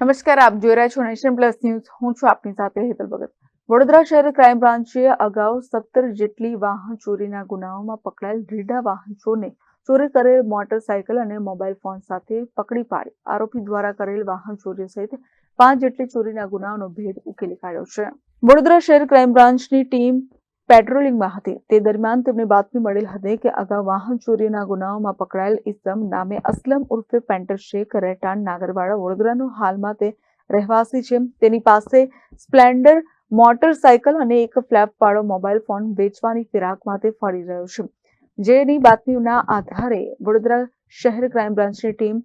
નમસ્કાર, આપ જોઈ રહ્યા છો નેશન પ્લસ ન્યૂઝ. હું છું આપની સાથે હેતલ ભગત. વડોદરા શહેર ક્રાઇમ બ્રાન્ચે અગાઉ સત્તર જેટલી વાહન ચોરીના ગુનાઓમાં પકડાયેલ રીડા વાહન ચોરને ચોરી કરેલ મોટરસાયકલ અને મોબાઈલ ફોન સાથે પકડી પાડી. આરોપી દ્વારા કરેલ વાહન ચોરી સહિત પાંચ જેટલી ચોરીના ગુનાઓનો ભેદ ઉકેલી કાઢ્યો છે. વડોદરા શહેર ક્રાઇમ બ્રાન્ચની ટીમ પેટ્રોલિંગમાં હતી. તે દરમિયાન તેમને બાતમી મળેલ હતી કે અગાઉ વાહન ચોરીના ગુનાઓમાં પકડાયેલ ઇસમ નામે અસલમ ઉર્ફે પેન્ટર શેખ રહેઠાણ નાગરવાડા વડોદરાનો હાલમાં તે રહેવાસી છે. તેની પાસે સ્પ્લેન્ડર મોટરસાયકલ અને એક ફ્લેપ વાળો મોબાઈલ ફોન વેચવાની ફિરાકમાં તે ફરી રહ્યો છે. જેની બાતમીના આધારે વડોદરા શહેર ક્રાઇમ બ્રાન્ચની ટીમ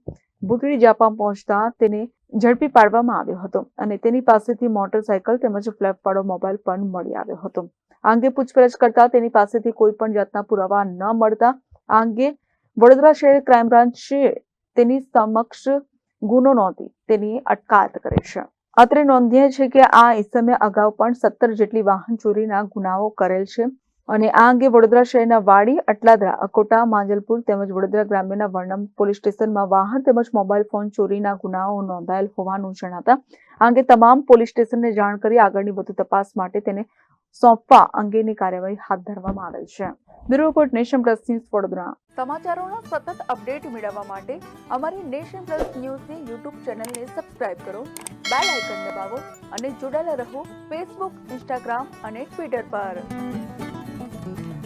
બુટડી જાપા પહોંચતા તેને ઝડપી પાડવામાં આવ્યો હતો અને તેની પાસેથી મોટરસાયકલ તેમજ ફ્લેપ વાળો મોબાઈલ પણ મળી આવ્યો હતો. આ અંગે પૂછપરછ કરતા તેની પાસેથી કોઈ પણ જાતના પુરાવા ન મળતા આ અંગે વડોદરા શહેર ક્રાઇમ બ્રાન્ચે તેની સમક્ષ ગુનો નોંધી તેની અટકાયત કરી છે. અત્રે નોંધનીય છે કે આ ઇસમે અગાઉ પણ સત્તર જેટલી વાહન ચોરીના ગુનાઓ કરેલ છે. અને આ અંગે વડોદરા શહેરના વાડી, અટલાદરા, અકોટા, માંજલપુર તેમજ વડોદરા ગ્રામ્યના વર્ણમ પોલીસ સ્ટેશનમાં વાહન તેમજ મોબાઈલ ફોન ચોરીના ગુનાઓ નોંધાયેલ હોવાનું જણાતા, આ અંગે તમામ પોલીસ સ્ટેશનને જાણ કરી આગળની વધુ તપાસ માટે તેને સોંપવા અંગેની કાર્યવાહી હાથ ધરવામાં આવેલ છે. Bureau report Nation Plus News Vadodara. સમાચારોના સતત અપડેટ મેળવવા માટે અમારી નેશન પ્લસ ન્યૂઝની યુટ્યુબ ચેનલને સબસ્ક્રાઇબ કરો, બેલ આઇકન દબાવો અને જોડાયેલા રહો ફેસબુક, ઇન્સ્ટાગ્રામ અને ટ્વિટર પર. Bye.